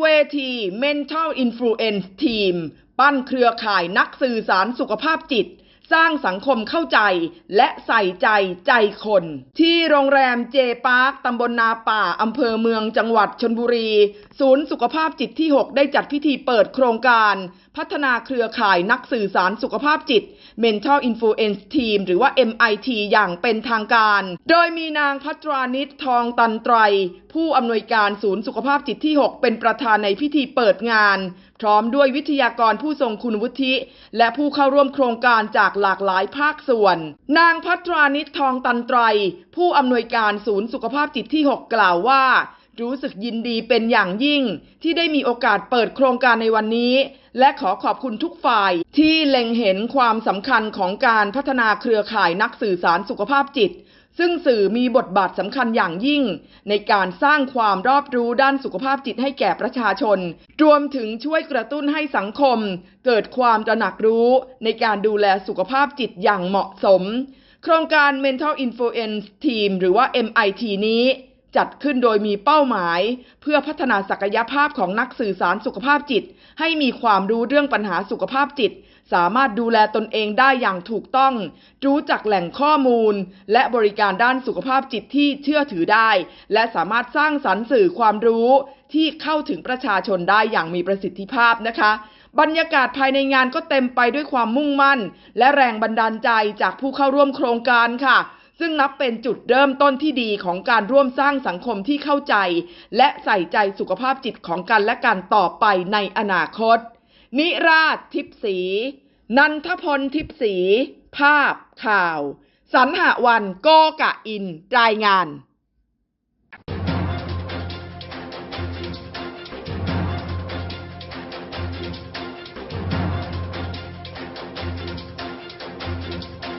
เวที Mental Influence Team ปั้นเครือข่ายนักสื่อสารสุขภาพจิต สร้างสังคมเข้าใจและใส่ใจใจคน ที่โรงแรมเจปาร์คตำบลนาป่าอำเภอเมืองจังหวัดชนบุรี ศูนย์สุขภาพจิตที่ 6 ได้จัดพิธีเปิดโครงการพัฒนาเครือข่ายนักสื่อสารสุขภาพจิต Mental Influence Team หรือว่า MIT อย่างเป็นทางการ โดยมีนางพัตรานิตทองตันไตร ผู้อำนวยการศูนย์สุขภาพจิตที่ 6 เป็นประธานในพิธีเปิดงาน พร้อมด้วยวิทยากรผู้ทรงคุณวุฒิ และผู้เข้าร่วมโครงการจากหลากหลายภาคส่วน นางพัตรานิตทองตันไตร ผู้อำนวยการศูนย์สุขภาพจิตที่ 6 กล่าวว่า รู้สึกยินดีเป็นอย่างยิ่ง ที่ได้มีโอกาสเปิดโครงการในวันนี้ และขอขอบคุณทุกฝ่าย ที่เล็งเห็นความสำคัญของการพัฒนาเครือข่ายนักสื่อสารสุขภาพจิต ซึ่งสื่อมีบทบาทสำคัญอย่างยิ่ง ในการสร้างความรอบรู้ด้านสุขภาพจิตให้แก่ประชาชน รวมถึงช่วยกระตุ้นให้สังคม เกิดความตระหนักรู้ ในการดูแลสุขภาพจิตอย่างเหมาะสม โครงการ Mental Influence Team หรือว่า MIT นี้ จัดขึ้นโดยมีเป้าหมาย เพื่อพัฒนาศักยภาพของนักสื่อสารสุขภาพจิต ให้มีความรู้เรื่องปัญหาสุขภาพจิต สามารถดูแลตนเองได้อย่างถูกต้อง รู้จักแหล่งข้อมูล และบริการด้านสุขภาพจิตที่เชื่อถือได้ และสามารถสร้างสรรค์สื่อความรู้ที่เข้าถึงประชาชนได้อย่างมีประสิทธิภาพนะคะ บรรยากาศภายในงานก็เต็มไปด้วยความมุ่งมั่น และแรงบันดาลใจจากผู้เข้าร่วมโครงการค่ะ ซึ่งนับเป็นจุดเริ่มต้นที่ดีของการร่วมสร้างสังคมที่เข้าใจ และใส่ใจสุขภาพจิตของกันและกันต่อไปในอนาคต นิราชทิพสี นันทพลทิพสี ภาพข่าว สรรหวันโกกะอิน รายงาน